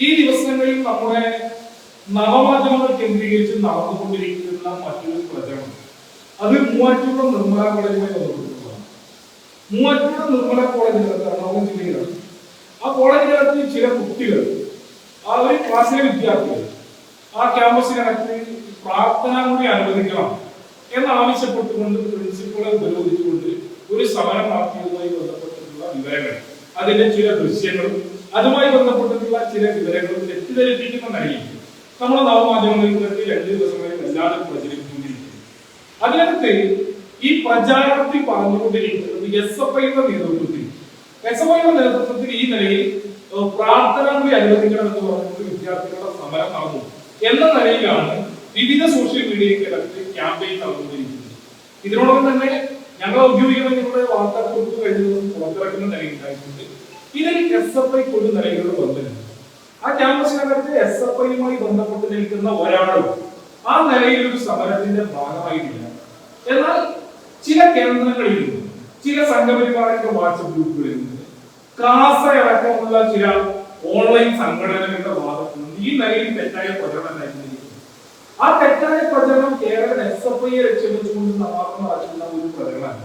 ഈ ദിവസങ്ങളിൽ നമ്മുടെ നവമാധ്യമങ്ങൾ കേന്ദ്രീകരിച്ച് നടന്നുകൊണ്ടിരിക്കുന്ന മറ്റൊരു പ്രചരണം. അത് മൂവാറ്റുപുഴ നിർമ്മല കോളേജുമായി ബന്ധപ്പെട്ടിട്ടുള്ളതാണ് മൂവാറ്റുപുഴ നിർമ്മല കോളേജിനകത്ത് എറണാകുളം ജില്ലയിലാണ്. ആ കോളേജിനകത്ത് ചില കുട്ടികൾ ആ ഒരു ക്ലാസ്സിലെ വിദ്യാർത്ഥികൾ ആ ക്യാമ്പസിനകത്ത് പ്രാർത്ഥന കൂടി അനുവദിക്കണം എന്നാവശ്യപ്പെട്ടുകൊണ്ട് പ്രിൻസിപ്പളെ ഉപരോധിച്ചുകൊണ്ട് ഒരു സമരം നടത്തിയതുമായി ബന്ധപ്പെട്ടിട്ടുള്ള വിവരങ്ങൾ അതിന്റെ ചില ദൃശ്യങ്ങളും അതുമായി ബന്ധപ്പെട്ടിട്ടുള്ള ചില വിവരങ്ങളും തെറ്റിദ്ധരിപ്പിക്കുന്ന നമ്മുടെ നമ്മുടെ നവമാധ്യമങ്ങളിലൊക്കെ രണ്ട് ദിവസങ്ങളിൽ എല്ലാവരും പ്രചരിപ്പിച്ചുകൊണ്ടിരിക്കുന്നു. അതിനകത്ത് ഈ പ്രചാരണത്തിൽ പറഞ്ഞുകൊണ്ടിരിക്കുന്നത് എസ് എഫ് ഐയുടെ നേതൃത്വത്തിൽ. എസ് എഫ് ഐയുടെ നേതൃത്വത്തിൽ ഈ നിലയിൽ പ്രാർത്ഥന കൂടി അനുവദിക്കണം എന്ന് പറഞ്ഞുകൊണ്ട് വിദ്യാർത്ഥികളുടെ സമരം നടന്നു. എന്ന നിലയിലാണ് വിവിധ സോഷ്യൽ മീഡിയയ്ക്കകത്ത് ക്യാമ്പയിൻ നടന്നുകൊണ്ടിരിക്കുന്നത്. ഇതിനോടൊപ്പം തന്നെ ഞങ്ങൾ ഔദ്യോഗികമായിട്ടുള്ള വാർത്താക്കുറിപ്പ് കഴിഞ്ഞ ദിവസം പുറത്തിറക്കുന്ന നിലയുണ്ടായിട്ടുണ്ട് ഇതിൽ എസ് എഫ് ഐ കൊണ്ട് നിലയിലുള്ള ബന്ധമുണ്ട് ക്യാമ്പസിനകത്ത് എസ് എഫ് ഐയുമായി ബന്ധപ്പെട്ട് നിൽക്കുന്ന ഒരാളും ആ നിലയിൽ ഒരു സമരത്തിന്റെ ഭാഗമായിട്ടില്ല. എന്നാൽ ചില കേന്ദ്രങ്ങളിൽ നിന്ന് ചില സംഘപരിവാറിന്റെ വാട്സപ്പ് ഗ്രൂപ്പുകളിൽ നിന്ന് കാസ അടക്കമുള്ള ചില ഓൺലൈൻ സംഘടനകളുടെ ഭാഗത്ത് നിന്ന് ഈ നിലയിൽ തെറ്റായ പ്രചരണം ആ തെറ്റായ പ്രചരണം കേരളം എസ് എഫ് ഐയെ ലക്ഷ്യമിച്ചുകൊണ്ട് മാത്രം നടക്കുന്ന ഒരു പ്രചരണമാണ്.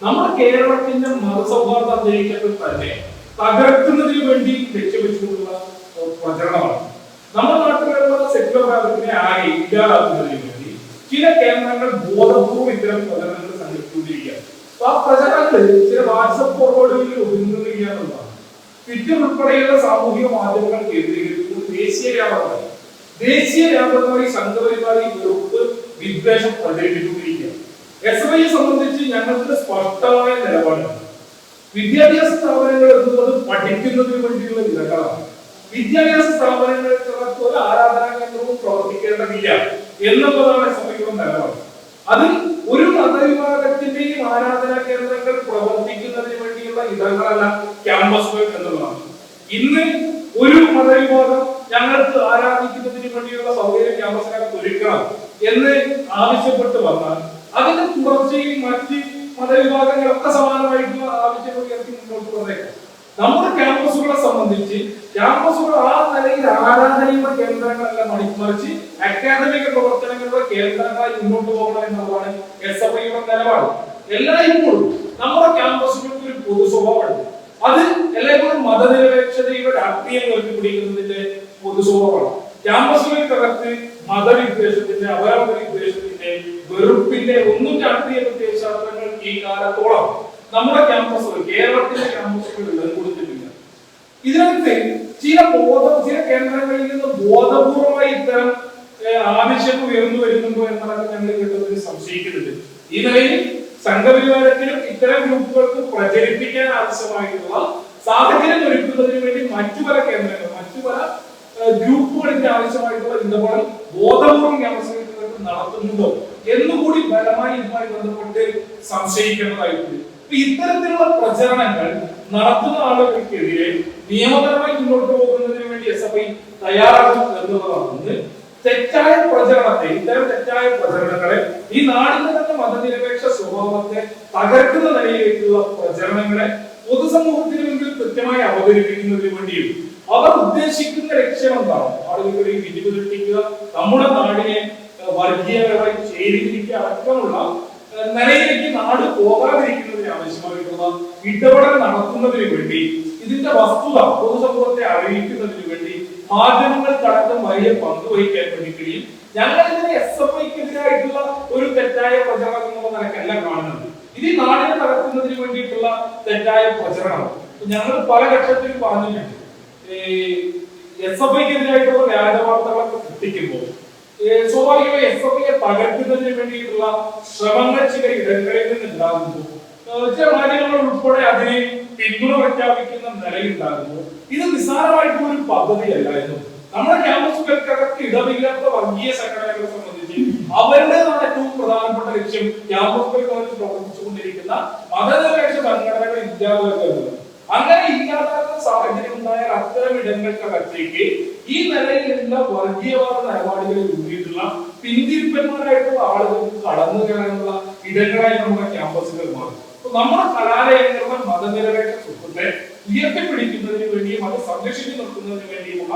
നമ്മുടെ കേരളത്തിന്റെ മതസൗഹാർദ്ദ അന്തരീക്ഷത്തിൽ തന്നെ തകർക്കുന്നതിന് വേണ്ടി ലക്ഷ്യമിച്ചുകൊണ്ടുള്ള ഇല്ലാതാക്കുന്നതിന് വേണ്ടി ചില കേന്ദ്രങ്ങൾ ബോധപൂർവം ഇത്തരം പ്രചരണങ്ങൾ സംഘടിപ്പിച്ചുകൊണ്ടിരിക്കുകയാണ്. അപ്പൊ ആ പ്രചരണങ്ങൾ ചില വാട്സപ്പ് ഫോർവേഡുകളിൽ ഒതുങ്ങുന്നില്ല എന്നുള്ളതാണ്. ട്വിറ്റർ ഉൾപ്പെടെയുള്ള സാമൂഹിക മാധ്യമങ്ങൾ കേന്ദ്രീകരിക്കുന്നത് ദേശീയ വ്യാപകമായി ദേശീയ വ്യാപകമായി സംഘപരിപാടി വെറുപ്പ് വിദ്വേഷം പ്രചരിപ്പിച്ചുകൊണ്ടിരിക്കുകയാണ് എസ് എഫ് ഐയെ സംബന്ധിച്ച് ഞങ്ങൾക്ക് സ്പഷ്ടമായ നിലപാടാണ്. വിദ്യാഭ്യാസ സ്ഥാപനങ്ങൾ എന്നുള്ളത് പഠിക്കുന്നതിന് വേണ്ടിയുള്ള ഇടങ്ങളാണ് വിദ്യാഭ്യാസ സ്ഥാപനങ്ങൾക്കകത്ത് ഒരു ആരാധനാ കേന്ദ്രവും പ്രവർത്തിക്കേണ്ടതില്ല എന്നുള്ളതാണ് സമീപം നിലപാട് അതിൽ ഒരു മതവിഭാഗത്തിന്റെയും ആരാധനാ കേന്ദ്രങ്ങൾ പ്രവർത്തിക്കുന്നതിന് വേണ്ടിയുള്ള ഇടങ്ങളല്ല ക്യാമ്പസുകൾ എന്നുള്ളതാണ്. ഇന്ന് ഒരു മതവിഭാഗം ഞങ്ങൾക്ക് ആരാധിക്കുന്നതിന് വേണ്ടിയുള്ള സൗകര്യം ക്യാമ്പസിനകത്ത് ഒരുക്കണം എന്ന് ആവശ്യപ്പെട്ട് വന്നാൽ അതിന് തുടർച്ചയിൽ മറ്റ് മതവിഭാഗങ്ങളൊക്കെ സമാനമായിട്ടുള്ള ആവശ്യങ്ങൾ മുന്നോട്ട് വന്നേക്കാം നമ്മുടെ ക്യാമ്പസുകളെ സംബന്ധിച്ച് ക്യാമ്പസുകൾ ആ നിലയിൽ ആരാധനയുടെ കേന്ദ്രങ്ങളെല്ലാം മണിമറിച്ച് അക്കാദമിക പ്രവർത്തനങ്ങളുടെ കേന്ദ്രങ്ങളായി മുന്നോട്ട് പോകണം എന്നുള്ളതാണ് എസ് എഫ് ഐയുടെ നിലപാട്. എല്ലായ്പ്പോഴും നമ്മുടെ ക്യാമ്പസുകൾക്ക് ഒരു പൊതു സ്വഭാവമുണ്ട്. അത് എല്ലായ്പ്പോഴും മതനിരപേക്ഷതയുടെ രാഷ്ട്രീയം ഉയർത്തിപ്പിടിക്കുന്നതിന്റെ പൊതു സ്വഭാവമാണ്. ക്യാമ്പസുകൾക്കകത്ത് മതവിദ്വേഷത്തിന്റെ അപരാധ വിദ്വേഷത്തിന്റെ വെറുപ്പിന്റെ ഒന്നും രാഷ്ട്രീയ പ്രത്യയശാസ്ത്രങ്ങൾ ഈ കാലത്തോളം നമ്മുടെ ക്യാമ്പസുകൾ കേരളത്തിലെ ക്യാമ്പസുകൾ ഇടം കൊടുത്തിട്ടില്ല. ഇതിനകത്ത് ചില ബോധം ചില കേന്ദ്രങ്ങളിൽ നിന്ന് ബോധപൂർവമായി ഇത്തരം ആവശ്യം ഉയർന്നു വരുന്നുണ്ടോ എന്നതൊക്കെ ഞങ്ങൾ കേട്ടതിൽ സംശയിക്കുന്നുണ്ട് ഈ നിലയിൽ സംഘപരിവാരത്തിനും ഇത്തരം ഗ്രൂപ്പുകൾക്ക് പ്രചരിപ്പിക്കാൻ ആവശ്യമായിട്ടുള്ള സാഹചര്യം ഒരുക്കുന്നതിന് വേണ്ടി മറ്റു പല കേന്ദ്രങ്ങൾ മറ്റു പല ഗ്രൂപ്പുകളിന്റെ ആവശ്യമായിട്ടുള്ള ഇടപാട് ബോധപൂർവം ക്യാമ്പസുകൾ നടത്തുന്നുണ്ടോ എന്നുകൂടി ബലമായി ഇതുമായി ബന്ധപ്പെട്ട് സംശയിക്കേണ്ടതായിട്ടുണ്ട്. ഇത്തരത്തിലുള്ള പ്രചരണങ്ങൾ നടത്തുന്ന ആളുകൾക്കെതിരെ നിയമപരമായി മുന്നോട്ട് പോകുന്നതിന് വേണ്ടി എസ് എഫ് ഐ തയ്യാറാകും എന്നുള്ളതാണ്. തെറ്റായ പ്രചരണത്തെ ഇത്തരം തെറ്റായ പ്രചരണങ്ങളെ ഈ നാടിന്റെ തന്നെ മതനിരപേക്ഷ സ്വഭാവത്തെ തകർക്കുന്ന നിലയിലേക്കുള്ള പ്രചരണങ്ങളെ പൊതുസമൂഹത്തിന് മുമ്പിൽ കൃത്യമായി അവതരിപ്പിക്കുന്നതിന് വേണ്ടിയും അവർ ഉദ്ദേശിക്കുന്ന ലക്ഷ്യം എന്താണ്? വിധി സൃഷ്ടിക്കുക നമ്മുടെ നാടിനെ ഏഹ്, വർഗീയപരമായി ചേരിതിരിക്കുക അടക്കമുള്ള നിലയിലേക്ക് നാട് പോകാതിരിക്കുന്നതിന് ആവശ്യമായിട്ടുള്ള ഇടപെടൽ നടത്തുന്നതിന് വേണ്ടി ഇതിന്റെ വസ്തുത പൊതുസമൂഹത്തെ അറിയിക്കുന്നതിന് വേണ്ടി മാധ്യമങ്ങൾക്കടക്കം വലിയ പങ്ക് വഹിക്കാൻ വേണ്ടി കഴിയും. ഞങ്ങൾ എസ് എഫ് ഐക്കെതിരായിട്ടുള്ള ഒരു തെറ്റായ പ്രചരണം എന്നുള്ള നിലക്കല്ല കാണുന്നത്. ഇത് നാടിനെ തകർക്കുന്നതിന് വേണ്ടിയിട്ടുള്ള തെറ്റായ പ്രചരണം. ഞങ്ങൾ പല ഘട്ടത്തിലും പറഞ്ഞിട്ടുണ്ട്. എസ് എഫ് ഐക്കെതിരായിട്ടുള്ള വ്യാജ വാർത്തകളൊക്കെ സൃഷ്ടിക്കുമ്പോൾ സ്വാഭാവികമായി എസ് എഫ് ഐയെ തകർക്കുന്നതിന് വേണ്ടിയിട്ടുള്ള ശ്രമങ്ങൾ ചില ഇടങ്ങളിൽ നിന്നുണ്ടാകുന്നു. ചില മാധ്യമങ്ങൾ ഉൾപ്പെടെ അതിനെ പിന്തുണ പ്രഖ്യാപിക്കുന്ന നിലയുണ്ടാകുന്നു ഇത് നിസ്സാരമായിട്ടുള്ള ഒരു പദ്ധതിയല്ലായിരുന്നു നമ്മുടെ ക്യാമ്പസുകൾക്കകത്ത് ഇടമില്ലാത്ത വർഗീയ സംഘടനകളെ സംബന്ധിച്ച് അവരുടേതാണ് ഏറ്റവും പ്രധാനപ്പെട്ട ലക്ഷ്യം ക്യാമ്പസുകൾക്കകത്ത് പ്രവർത്തിച്ചുകൊണ്ടിരിക്കുന്ന മതനിരപേക്ഷ സംഘടനകൾ ഇല്ലാതെ. അങ്ങനെ ഇല്ലാതാക്കുന്ന സാഹചര്യം ഉണ്ടായ അത്തരം ഇടങ്ങൾക്കകത്തേക്ക് ഈ നിലയിലുള്ള വർഗീയവാദ നിലപാടുകളിൽ ഊന്നിയിട്ടുള്ള പിന്തിരിപ്പന്മാരായിട്ടുള്ള ആളുകൾക്ക് കടന്നു കയറാനുള്ള ഇടങ്ങളായി നമ്മുടെ ക്യാമ്പസുകൾ മാറും. നമ്മുടെ കലാലയങ്ങളുടെ മതനിരപേക്ഷ സ്വത്വത്തെ ഉയർത്തിപ്പിടിക്കുന്നതിന് വേണ്ടിയും അത് സംരക്ഷിച്ചു നിർത്തുന്നതിന് വേണ്ടിയുമുള്ള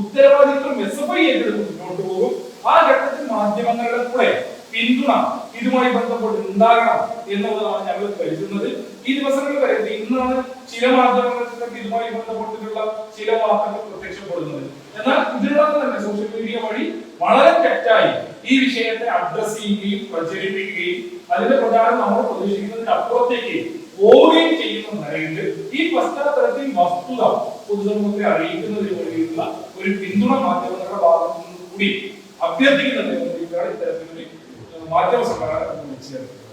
ഉത്തരവാദിത്വം എസ് എഫ് ഐ ഏറ്റെടുത്ത് മുന്നോട്ട് പോകും. ആ ഘട്ടത്തിൽ മാധ്യമങ്ങളുടെ കൂടെ പിന്തുണ ഇതുമായി ബന്ധപ്പെട്ട് ഉണ്ടാകണം എന്നുള്ളതാണ് ഞങ്ങൾ കരുതുന്നത്. ഈ ദിവസങ്ങളിൽ വരെ ഇന്നാണ് ചില മാധ്യമങ്ങൾക്ക് ഇതുമായി ബന്ധപ്പെട്ടിട്ടുള്ള ചില വാർത്തകൾ പ്രത്യക്ഷപ്പെടുന്നത്. എന്നാൽ ഇതിനോടൊപ്പം തന്നെ സോഷ്യൽ മീഡിയ വഴി വളരെ തെറ്റായി ഈ വിഷയത്തെ അഡ്രസ് ചെയ്യുകയും പ്രചരിപ്പിക്കുകയും അതിന്റെ പ്രകാരം നമ്മൾ പ്രതീക്ഷിക്കുന്നതിന് അപ്പുറത്തേക്ക് പോവുകയും ചെയ്യുന്ന നിലയിൽ ഈ പശ്ചാത്തലത്തിൽ വസ്തുത പൊതുസമൂഹത്തെ അറിയിക്കുന്നതിന് വേണ്ടിയിട്ടുള്ള ഒരു പിന്തുണ മാധ്യമങ്ങളുടെ ഭാഗത്തു കൂടി അഭ്യർത്ഥിക്കുന്നതിന് വേണ്ടിയിട്ടാണ് ഇത്തരത്തിലൊരു മാധ്യമ സമ്മേളനം ചേർക്കുന്നത്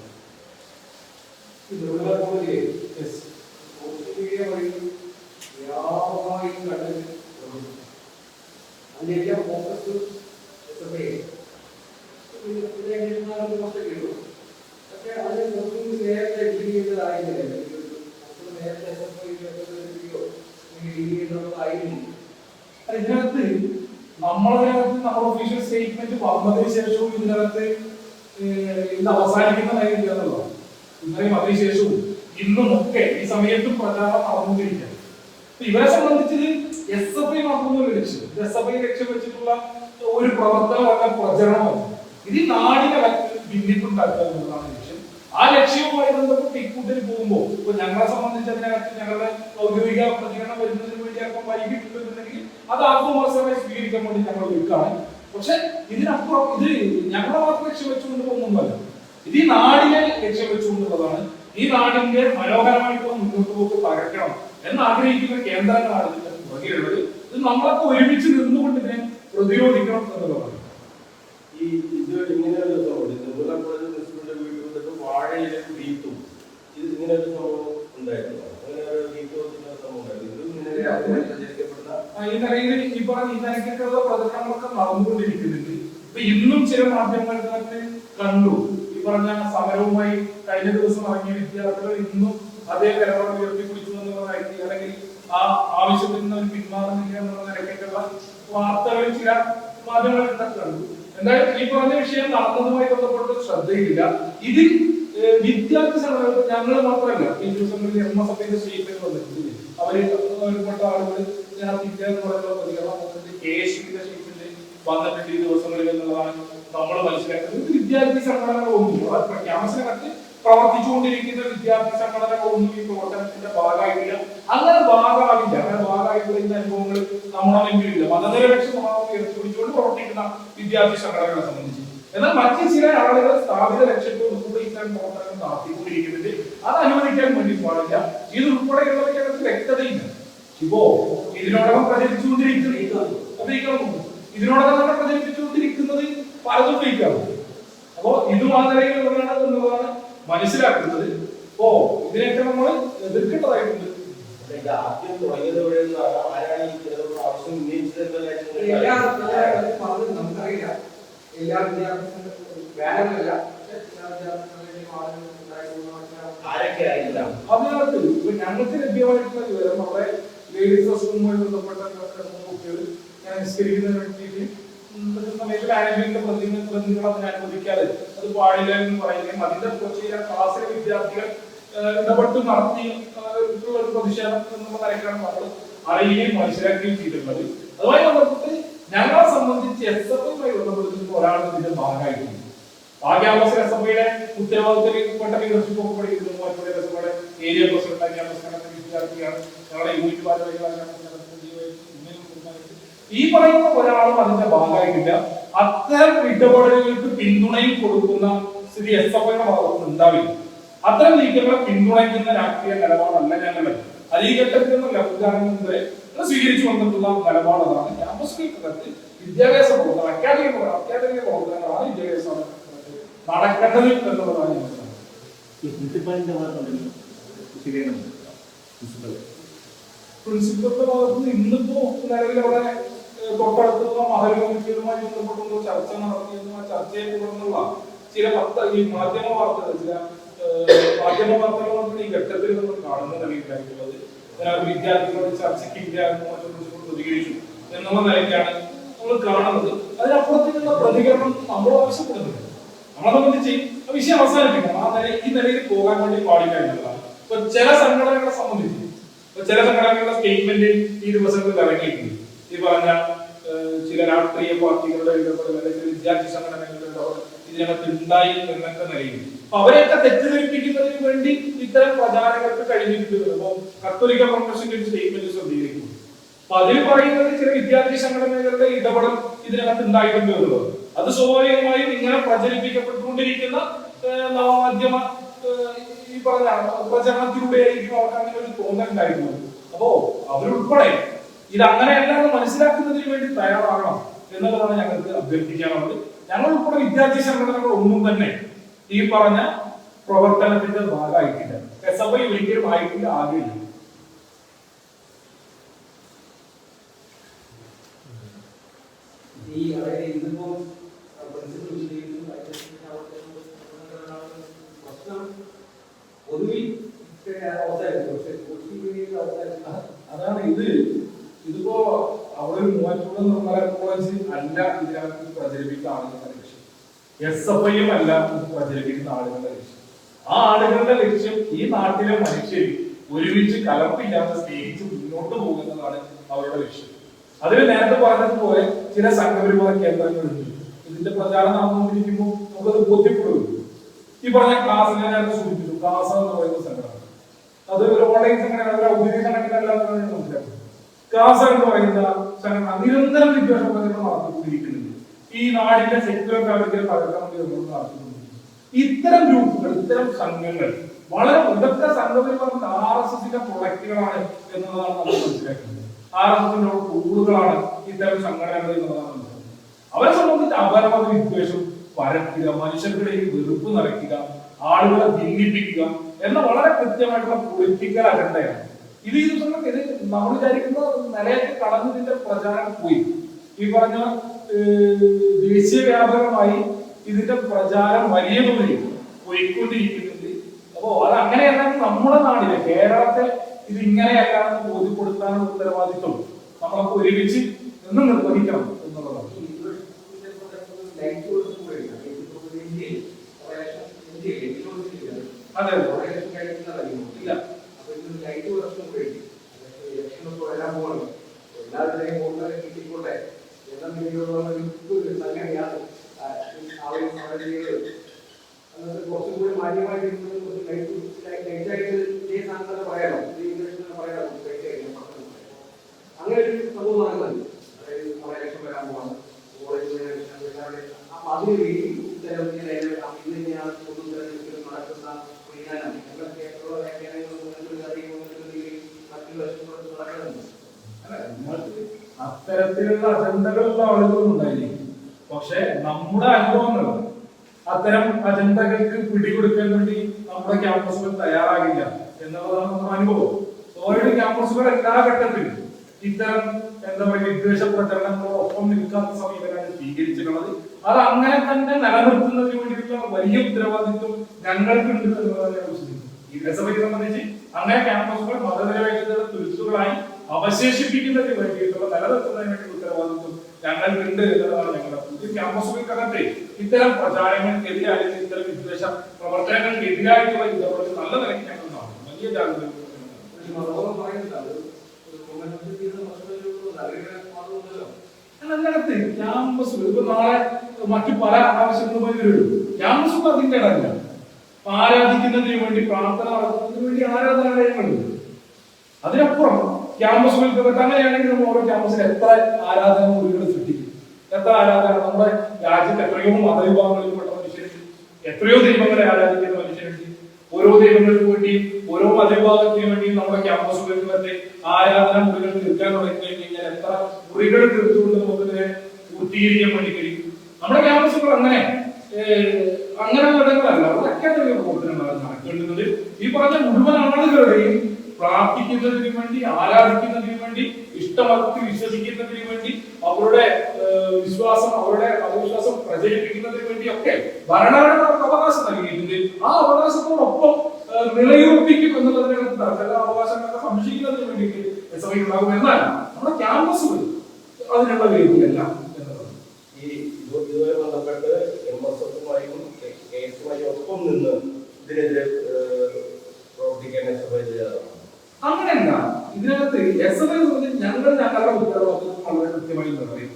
ഇതിനകത്ത് നമ്മളതിനകത്ത് നമ്മുടെ ഒഫീഷ്യൽ സ്റ്റേറ്റ്മെന്റ് ശേഷവും ഇതിനകത്ത് ഇത് അവസാനിക്കുന്ന കാര്യം എന്നുള്ളതാണ്? ഇന്നലെയും അതിനുശേഷവും ഇന്നും ഒക്കെ ഈ സമയത്തും പ്രചാരണം നടന്നുകൊണ്ടിരിക്കുകയാണ്. ഇവരെ സംബന്ധിച്ച് എസ് എഫ് ഐ മാത്രമൊന്നും ലക്ഷ്യം. എസ് എഫ് ഐ ലക്ഷ്യം വെച്ചിട്ടുള്ള ഒരു പ്രവർത്തനമല്ല പ്രചരണമല്ല ഇത് നാടിനെ ഭിന്നിപ്പുണ്ടാക്കുക എന്നുള്ളതാണ് ലക്ഷ്യം. ആ ലക്ഷ്യവുമായി ബന്ധപ്പെട്ട് ഇക്കൂട്ടിൽ പോകുമ്പോൾ ഇപ്പൊ ഞങ്ങളെ സംബന്ധിച്ച് അതിനകത്ത് ഞങ്ങളുടെ ഔദ്യോഗിക പ്രതികരണം വരുന്നതിന് വേണ്ടി അല്പം വൈകിട്ടുണ്ടെന്നുണ്ടെങ്കിൽ അത് ആത്മവിമർശനമായി സ്വീകരിക്കാൻ വേണ്ടി ഞങ്ങൾ ഒരുക്കാണ് പക്ഷെ ഇതിനപ്പുറം ഇത് ഞങ്ങളെ മാത്രം ലക്ഷ്യം വെച്ചുകൊണ്ട് പോകുന്നൊന്നുമല്ല ഇത് ഈ നാടിനെ ലക്ഷ്യം വെച്ചുകൊണ്ടുള്ളതാണ് ഈ നാടിന്റെ മനോഹരമായിട്ടുള്ള മുന്നോട്ട് പോക്ക് തകർക്കണം എന്ന് ആഗ്രഹിക്കുന്ന കേന്ദ്രങ്ങളാണ് ഇതിന്റെ പുറകെയുള്ളത്. ഇത് നമ്മളൊക്കെ ഒരുമിച്ച് നിന്നുകൊണ്ട് ഇതിനെ പ്രതിരോധിക്കണം എന്നുള്ളതാണ്. ഈ ഇത് ഇങ്ങനെ ഒരു സംഭവം വീട്ടിൽ വന്നിട്ട് വാഴയിലെ വീട്ടും ഇത് ഇങ്ങനെ ഒരു സംഭവം ഉണ്ടായിരുന്നു. അങ്ങനെ ഒരു വീട്ടു ഈ പറഞ്ഞ ഈ നിലയ്ക്കൊക്കെയുള്ള പ്രചരണങ്ങളൊക്കെ നടന്നുകൊണ്ടിരിക്കുന്നുണ്ട്. ഇപ്പൊ ഇന്നും ചില മാധ്യമങ്ങൾക്ക് കണ്ടു. പറഞ്ഞ സമരവുമായി കഴിഞ്ഞ ദിവസം ഇറങ്ങിയ വിദ്യാർത്ഥികൾ ഇന്നും അതേ നിലപാട് ഉയർത്തിപ്പിടിച്ചു എന്നുള്ള നിലയ്ക്ക് അല്ലെങ്കിൽ ആ ആവശ്യത്തിൽ നിന്ന് അവർ പിന്മാറുന്നില്ല എന്നുള്ള നിലയ്ക്കുള്ള വാർത്തകളിൽ ചില നിന്നൊക്കെ കണ്ടു. എന്തായാലും ഈ പറഞ്ഞ വിഷയം നടന്നതുമായി ബന്ധപ്പെട്ട് ശ്രദ്ധയില്ല. ഇതിൽ വിദ്യാർത്ഥി സംഘടനകൾ ഞങ്ങൾ മാത്രമല്ല ഈ ദിവസങ്ങളിൽ എം എസ് എഫിന്റെ സ്റ്റേറ്റ്മെന്റ് വന്നിട്ടുണ്ട്. അവർ ഒരുപാട് ആളുകൾ ഞാൻ വിദ്യാർത്ഥി പറയുന്ന പ്രതികരണം വന്നിട്ടുണ്ട്. കെ എസ് യുടെ സ്റ്റേറ്റ്മെന്റ് വന്നിട്ടുണ്ട് ഈ ദിവസങ്ങളിൽ എന്നുള്ളതാണ് നമ്മൾ മനസ്സിലാക്കുന്നത് വിദ്യാർത്ഥി സംഘടനകളൊന്നും അത് ക്യാമ്പസിനകത്ത് പ്രവർത്തിച്ചുകൊണ്ടിരിക്കുന്ന വിദ്യാർത്ഥി സംഘടനകളൊന്നും ഈ പ്രവർത്തനത്തിന്റെ ഭാഗമായിട്ടില്ല. അങ്ങനെ ഭാഗമാകില്ല. അങ്ങനെ ഭാഗമായിട്ടുള്ള ഈ അനുഭവങ്ങൾ ഇല്ല മതനിരപേക്ഷ സ്വഭാവം ഉയർത്തിപ്പിടിച്ചുകൊണ്ട് പ്രവർത്തിക്കുന്ന വിദ്യാർത്ഥി സംഘടനകളെ സംബന്ധിച്ച്. എന്നാൽ മറ്റ് ചില ആളുകൾ സ്ഥാപിത ലക്ഷ്യത്തോടു കൂടി ഇത്തരം പ്രവർത്തനങ്ങൾ നടത്തിക്കൊണ്ടിരിക്കുന്നുണ്ട്. അത് അനുവദിക്കാൻ വേണ്ടി പാടില്ല. ഇത് ഉൾപ്പെടെയുള്ളവയ്ക്കകത്ത് വ്യക്തതയില്ല. ഇപ്പോ ഇതിനോടകം പ്രചരിച്ചുകൊണ്ടിരിക്കുന്നത് ഇതിനോടകം തന്നെ പ്രചരിപ്പിച്ചുകൊണ്ടിരിക്കുന്നത് പലതും അപ്പോ ഇത് മാത്രമേ ഉള്ളതാണ് എന്നുള്ളതാണ് മനസ്സിലാക്കുന്നത്. ഓ ഇതിനൊക്കെ നമ്മൾ എതിർക്കേണ്ടതായിട്ടുണ്ട്. ആദ്യം തുടങ്ങിയത് ഇവിടെ നിന്നാണ് ആരാണ് ഈ ആവശ്യം ഉന്നയിച്ചത് എല്ലാ നമുക്കറിയില്ല. വിദ്യാർത്ഥികളും വേണമെന്നല്ല അതിനകത്ത് ഞങ്ങൾക്ക് ലഭ്യമായിട്ടുള്ള വിവരം നമ്മുടെ ലേഡീസ് ബന്ധപ്പെട്ട കുട്ടികൾ ഞാൻ സമയത്ത് അനുവദിക്കാതെ അത് വിദ്യാർത്ഥികൾ ചെയ്തിട്ടുള്ളത്. ഏരിയ വിദ്യാർത്ഥിയാണ്. ഈ പറയുന്ന ഒരാളും അതിന്റെ ഭാഗമായിട്ടില്ല. അത്തരം ഇടപെടലുകൾക്ക് പിന്തുണയും കൊടുക്കുന്ന സ്ഥിതി എസ് എഫ് ഐയുടെ ഭാഗത്ത് ഉണ്ടാവില്ല. അത്തരം നീക്കങ്ങളെ പിന്തുണയ്ക്കുന്ന രാഷ്ട്രീയ നിലപാടല്ല ഞങ്ങൾ അത് ഈ ഘട്ടത്തിൽ വരെ സ്വീകരിച്ചു വന്നിട്ടുള്ള നിലപാടാണ് ക്യാമ്പസുകൾക്കകത്ത് വിദ്യാഭ്യാസ പ്രവർത്തനം അക്കാദമിക അക്കാദമിക പ്രവർത്തനങ്ങളാണ് വിദ്യാഭ്യാസ നടക്കേണ്ടത് എന്നുള്ളതാണ് പ്രിൻസിപ്പലിന്റെ ഭാഗത്ത് ഇന്നിപ്പോ നിലവിൽ അവിടെ തൊട്ടടുത്തുള്ള മഹൽ കമ്മിറ്റികളുമായി ബന്ധപ്പെട്ടുള്ള ചർച്ച നടത്തിയെന്നും ആ ചർച്ചയെ തുടർന്നുള്ള ചില പത്ത ഈ മാധ്യമ വാർത്തകൾ ചില മാധ്യമ വാർത്തകൾ മാത്രം ഈ ഘട്ടത്തിൽ നമ്മൾ കാണുന്ന നിലയിലായിട്ടുള്ളത് അതിനാൽ വിദ്യാർത്ഥികളോട് ചർച്ചയ്ക്കില്ല എന്ന് മറ്റൊരു പ്രതികരിച്ചു എന്നുള്ള നിലയ്ക്കാണ് നമ്മൾ കാണുന്നത്. അതിനപ്പുറത്തേക്കുള്ള പ്രതികരണം നമ്മൾ ആവശ്യപ്പെടുന്നില്ല. നമ്മളെ സംബന്ധിച്ച് വിഷയം അവസാനിപ്പിക്കണം. ആ നില ഈ നിലയിൽ പോകാൻ വേണ്ടി പാടില്ല എന്നുള്ളതാണ് ഇപ്പൊ ചില സംഘടനകളെ സംബന്ധിച്ച് ഇപ്പൊ ചില സംഘടനകളുടെ സ്റ്റേറ്റ്മെന്റ് ഈ ദിവസങ്ങളിൽ ഇറങ്ങിയിട്ടുണ്ട്. ഈ പറഞ്ഞ ചില രാഷ്ട്രീയ പാർട്ടികളുടെ ഇടപെടൽ അല്ലെങ്കിൽ വിദ്യാർത്ഥി സംഘടനകളുടെ ഇടപെടൽ ഇതിനകത്ത് ഉണ്ടായി എന്നൊക്കെ നിലയിൽ. അവരെയൊക്കെ തെറ്റിദ്ധരിപ്പിക്കുന്നതിന് വേണ്ടി ഇത്തരം പ്രചാരങ്ങൾക്ക് കഴിഞ്ഞിട്ടുണ്ട് അപ്പോൾ കത്തോലിക്ക കോൺഗ്രസിന്റെ ഒരു സ്റ്റേറ്റ്മെന്റ് ശ്രദ്ധീകരിക്കുന്നു. അപ്പൊ അതിൽ പറയുന്നത് ചില വിദ്യാർത്ഥി സംഘടനകളുടെ ഇടപെടൽ ഇതിനകത്ത് ഉണ്ടായിട്ടുണ്ട് അത് സ്വാഭാവികമായും ഇങ്ങനെ പ്രചരിപ്പിക്കപ്പെട്ടുകൊണ്ടിരിക്കുന്ന നവമാധ്യമ ഈ പറഞ്ഞ പ്രചരണത്തിലൂടെയായിരിക്കും അവർക്ക് അങ്ങനെ ഒരു തോന്നലുണ്ടായിരുന്നത്. അപ്പോ അവരുൾപ്പെടെ ഇത് അങ്ങനെയല്ല എന്ന് മനസ്സിലാക്കുന്നതിന് വേണ്ടി തയ്യാറാകണം എന്നുള്ളതാണ് ഞങ്ങൾക്ക് അഭ്യർത്ഥിക്കാനുള്ളത്. ഞങ്ങൾ ഉൾപ്പെടെ വിദ്യാർത്ഥി സംഘടനകൾ ഒന്നും തന്നെ ഈ പറഞ്ഞ പ്രവർത്തനത്തിന്റെ ഭാഗമായിട്ടില്ല. എസ് എഫ് ഐ ഒരിക്കലും ആയിട്ടില്ല ആകില്ല. ഈ അതായത് അതാണ് ഇത്. ഇതിപ്പോ അവിടെ മൂവാറ്റുപുഴ നിർമ്മല കോളേജ് അല്ല ഇതിനകത്ത് പ്രചരിപ്പിക്കുന്ന ആളുകളുടെ ലക്ഷ്യം. എസ് എഫ് ഐയും അല്ല പ്രചരിപ്പിക്കുന്ന ആളുകളുടെ ലക്ഷ്യം. ആ ആളുകളുടെ ലക്ഷ്യം ഈ നാട്ടിലെ മനുഷ്യർ ഒരുമിച്ച് കലർപ്പില്ലാതെ സ്നേഹിച്ച് മുന്നോട്ട് പോകുന്നതാണ് അവരുടെ ലക്ഷ്യം. അതിൽ നേരത്തെ പറഞ്ഞതുപോലെ ചില സംഘപരിവാര കേന്ദ്രങ്ങളുണ്ട്. ഇതിന്റെ പ്രചാരണം നടന്നുകൊണ്ടിരിക്കുമ്പോൾ നമുക്കത് ബോധ്യപ്പെടുന്നു ഈ പറഞ്ഞ ക്ലാസ് ഞാൻ നേരത്തെ സൂചിപ്പിച്ചു. ക്ലാസ് എന്ന് പറയുന്ന സംഘടന. അത് ഒരു ഓൺലൈൻ സംഘടന അല്ല എന്നാണ് മനസ്സിലാക്കുന്നത് കാസ എന്ന് നിരന്തരം വിദ്വേഷ പ്രചരണം നടത്തിക്കൊണ്ടിരിക്കുന്നുണ്ട്. ഈ നാടിന്റെ സെക്യുലർ ഫാമിലിയെ തകർക്കാൻ നടത്തുന്നുണ്ട് ഇത്തരം ഗ്രൂപ്പുകൾ ഇത്തരം സംഘങ്ങൾ വളരെ ഇതൊക്കെ സംഘപരിവാർ ആർ എസ് എസിന്റെ പ്രൊഡക്റ്റുകളാണ് നമ്മൾ മനസ്സിലാക്കുന്നത്. ആർ എസ് എസിന്റെ കൂടുതലാണ് ഇത്തരം സംഘടനകൾ എന്നതാണ് അവരെ സംബന്ധിച്ച് അപരമത വിദ്വേഷം പരത്തുക മനുഷ്യർക്കിടയിൽ വെറുപ്പ് നിറയ്ക്കുക ആളുകളെ ഭിന്നിപ്പിക്കുക എന്ന വളരെ കൃത്യമായിട്ടുള്ള പൊളിറ്റിക്കൽ അജണ്ടയാണ് ഇത് ഈ ദിവസങ്ങൾക്ക് ഇത് നമ്മൾ വിചാരിക്കുന്ന നിലയൊക്കെ കടന്നതിന്റെ പ്രചാരം പോയി. ഈ പറഞ്ഞ ദേശീയ വ്യാപകമായി ഇതിന്റെ പ്രചാരം വലിയ തോതിൽ പോയിക്കൊണ്ടിരിക്കുന്നുണ്ട്. അപ്പോ അത് അങ്ങനെയല്ല നമ്മുടെ നാടിലെ കേരളത്തെ ഇത് ഇങ്ങനെയല്ലാന്ന് ബോധ്യപ്പെടുത്താനുള്ള ഉത്തരവാദിത്വം നമ്മളൊക്കെ ഒരുമിച്ച് നിന്ന് നിർവഹിക്കണം എന്നുള്ളതാണ്. അതെ. ഇല്ല. അപ്പൊ ഇത് ലൈറ്റ് വർഷം വേണ്ടി ഇലക്ഷനൊക്കെ വരാൻ പോകണം എല്ലാവരുടെയും വോട്ടുകളെ കിട്ടിക്കോട്ടെ എന്ന രീതിയിലുള്ള ഒരു സംഘടനയാണ് ആ, ആളുകൾ സമരം ചെയ്തത് അന്നത്തെ കുറച്ചും കൂടി മാന്യമായിട്ട് ഇരുന്നത് കുറച്ച് ലൈറ്റ് ലൈറ്റായിട്ട് ഇതേ സാധനത്തെ പറയാമോ ഈ ഇലക്ഷൻ പറയാമോ ലൈറ്റായിട്ട് പറഞ്ഞു അങ്ങനെ ഒരു സംഭവം നടക്കുന്നുണ്ട് അതായത് നമ്മുടെ ഇലക്ഷൻ വരാൻ പോവാണ് കോളേജിൽ അപ്പൊ അതിന് വേണ്ടി ഇത്തരം ഇങ്ങനെ ഇത് തന്നെയാണ് പൊതു തെരഞ്ഞെടുപ്പിൽ നടക്കുന്ന വിജ്ഞാനം എന്തൊക്കെയുള്ള വ്യാഖ്യാനങ്ങളും നിങ്ങൾക്ക് അറിയുമോ എന്നുള്ള രീതിയിൽ മറ്റു വശങ്ങളൊക്കെ നടക്കുന്നുണ്ട് അല്ല, നമ്മൾക്ക് അത്തരത്തിലുള്ള അജണ്ടകളുള്ള ആളുകളും ഉണ്ടായിരിക്കും പക്ഷെ നമ്മുടെ അനുഭവങ്ങൾ അത്തരം അജണ്ടകൾക്ക് പിടികൊടുക്കാൻ വേണ്ടി നമ്മുടെ ക്യാമ്പസുകൾ തയ്യാറാകില്ല എന്നുള്ളതാണ് നമ്മുടെ അനുഭവം. ഓരോ ക്യാമ്പസുകൾ എല്ലാ ഘട്ടത്തിലും ഇത്തരം എന്താ പറയുക വിദ്വേഷ പ്രചരണങ്ങളോടൊപ്പം നിൽക്കാത്ത സമീപനമാണ് സ്വീകരിച്ചിട്ടുള്ളത്. അത് അങ്ങനെ തന്നെ നിലനിർത്തുന്നതിന് വേണ്ടിയിട്ടുള്ള വലിയ ഉത്തരവാദിത്വം ഞങ്ങൾക്കുണ്ട് എന്നുള്ളതാണ് വിശ്വസിക്കുന്നത്. ഈ രസപരി സംബന്ധിച്ച് അങ്ങനെ ക്യാമ്പസുകൾ മതനിരപേക്ഷതയുടെ തുരുത്തുകളായി അവശേഷിപ്പിക്കുന്നതിന് വേണ്ടിയിട്ടുള്ള നിലനിർത്തുന്നതിന് വേണ്ടി ഉത്തരവാദിത്വം ഞങ്ങൾക്കുണ്ട് എന്നുള്ളതാണ് ഞങ്ങളുടെ പുതിയ ക്യാമ്പസുകൾക്കകത്ത് ഇത്തരം പ്രചാരങ്ങൾക്കെതിരെ അല്ലെങ്കിൽ ഇത്തരം വിദ്വേഷ പ്രവർത്തനങ്ങൾക്കെതിരായിട്ടുള്ള ഇടപെടൽ നല്ല നിലയ്ക്ക് ഞങ്ങൾ നടത്തും വലിയ ജാഗ്രത. മറ്റു പല ആവശ്യങ്ങളുമായി വരും ഇടമില്ല ആരാധിക്കുന്നതിന് വേണ്ടി പ്രാർത്ഥന നടത്തുന്നതിന് വേണ്ടി ആരാധനാലയങ്ങളുണ്ട്. അതിനപ്പുറം ക്യാമ്പസുകൾക്ക് അങ്ങനെയാണെങ്കിൽ നമ്മൾ ഓരോ ക്യാമ്പസിൽ എത്ര ആരാധന മുറികൾ സൃഷ്ടിക്കും എത്ര ആരാധന നമ്മുടെ രാജ്യത്ത് എത്രയോ മതവിഭാഗങ്ങളിൽ പെട്ട മനുഷ്യരുണ്ട്. എത്രയോ ദൈവങ്ങളെ ആരാധിക്കുന്ന മനുഷ്യരുണ്ട്. ഓരോ ദൈവങ്ങൾക്ക് വേണ്ടി ഓരോ മതവിഭാഗത്തിന് വേണ്ടി നമ്മുടെ ക്യാമ്പസുകൾക്ക് തന്നെ ആരാധന മുറികൾ തീർക്കാൻ തുടങ്ങി കഴിഞ്ഞാൽ എത്ര മുറികൾ തീർത്തുകൊണ്ട് നമുക്കിതിനെ പൂർത്തീകരിക്കാൻ വേണ്ടി കഴിയും. നമ്മുടെ ക്യാമ്പസുകൾ അങ്ങനെ അങ്ങനെ അങ്ങനെയുള്ള അതൊക്കെ നടക്കേണ്ടുന്നത് ഈ പറഞ്ഞ മുഴുവൻ ആളുകളുടെയും പ്രാർത്ഥിക്കുന്നതിന് വേണ്ടി ആരാധിക്കുന്നതിന് വേണ്ടി ഇഷ്ടമർത്തി വിശ്വസിക്കുന്നതിന് വേണ്ടി അവരുടെ വിശ്വാസം അവരുടെ മതവിശ്വാസം പ്രചരിപ്പിക്കുന്നതിന് വേണ്ടിയൊക്കെ ഭരണഘടന അവർക്ക് അവകാശം നൽകിയിട്ടുണ്ട്. ആ അവകാശത്തോടൊപ്പം നിലയുറപ്പിക്കും എന്നുള്ളതിനകത്ത് തർക്കല അവകാശങ്ങളൊക്കെ സംരക്ഷിക്കുന്നതിന് വേണ്ടിയിട്ട് എസ് ഐ ഉണ്ടാകും എന്നാൽ നമ്മുടെ ക്യാമ്പസ് അതിനുള്ള വേദിയല്ല എന്നുള്ളത്. ഈ ഇത് ഇതുമായി ബന്ധപ്പെട്ട് എം എസ് എഫുമായും ഒപ്പം നിന്ന് ഇതിനെതിരെ ഏഹ്, പ്രവർത്തിക്കാൻ എസ് എഫ് ഐ തയ്യാറാണ് അങ്ങനെയല്ല ഐ സംബന്ധിച്ച് ഞങ്ങൾ ഞങ്ങളുടെ ഉത്തരവാദിത്വം വളരെ കൃത്യമായി ചെയ്തു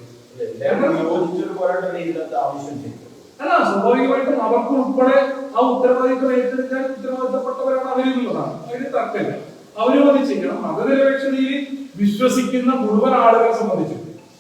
അല്ല സ്വാഭാവികമായിട്ടും അവർക്ക് ഉൾപ്പെടെ ആ ഉത്തരവാദിത്വം ഏറ്റെടുക്കാൻ ഉത്തരവാദിത്തപ്പെട്ടവരാണ് അവരെന്നുള്ളതാണ് അതിന് തർക്കമില്ല. അവരും അത് ചെയ്യണം. മതനിരപേക്ഷതയിൽ വിശ്വസിക്കുന്ന മുഴുവൻ ആളുകളെ സംബന്ധിച്ച്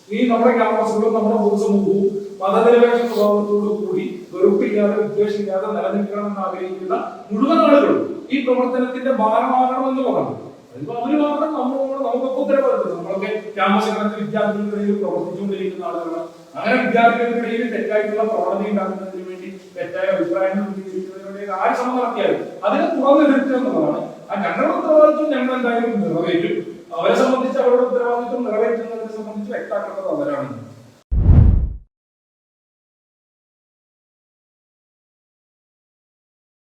ഈ നമ്മുടെ ക്യാമ്പസുകളും നമ്മുടെ പൊതുസമൂഹവും മതനിരപേക്ഷ സ്വഭാവത്തോടു കൂടി വെറുപ്പില്ലാതെ വിദ്വേഷമില്ലാതെ നിലനിൽക്കണമെന്ന് ആഗ്രഹിക്കുന്ന മുഴുവൻ ആളുകളും ഈ പ്രവർത്തനത്തിന്റെ ഭാഗമാകണം എന്ന് അതിപ്പോ അവർ മാത്രം നമ്മളോട് നമുക്കൊക്കെ ഉത്തരവാദിത്വം നമ്മളൊക്കെ ക്യാമ്പസുകളിലെ വിദ്യാർത്ഥികൾക്കിടയിൽ പ്രവർത്തിച്ചുകൊണ്ടിരിക്കുന്ന ആളുകളാണ് അങ്ങനെ വിദ്യാർത്ഥികൾക്കിടയിൽ തെറ്റായിട്ടുള്ള പ്രവണത ഉണ്ടാക്കുന്നതിന് വേണ്ടി തെറ്റായ അഭിപ്രായങ്ങൾ വേണ്ടി ആര് ശ്രമം നടത്തിയാലും അതിനെ തുറന്നു നിർത്തുക എന്നുള്ളതാണ്. ആ ഞങ്ങളുടെ ഉത്തരവാദിത്വം ഞങ്ങൾ എന്തായാലും നിറവേറ്റും. അവരെ സംബന്ധിച്ച് അവരുടെ ഉത്തരവാദിത്വം നിറവേറ്റുന്നതിനെ സംബന്ധിച്ച് വ്യക്താക്കേണ്ടത് അവരാണ്.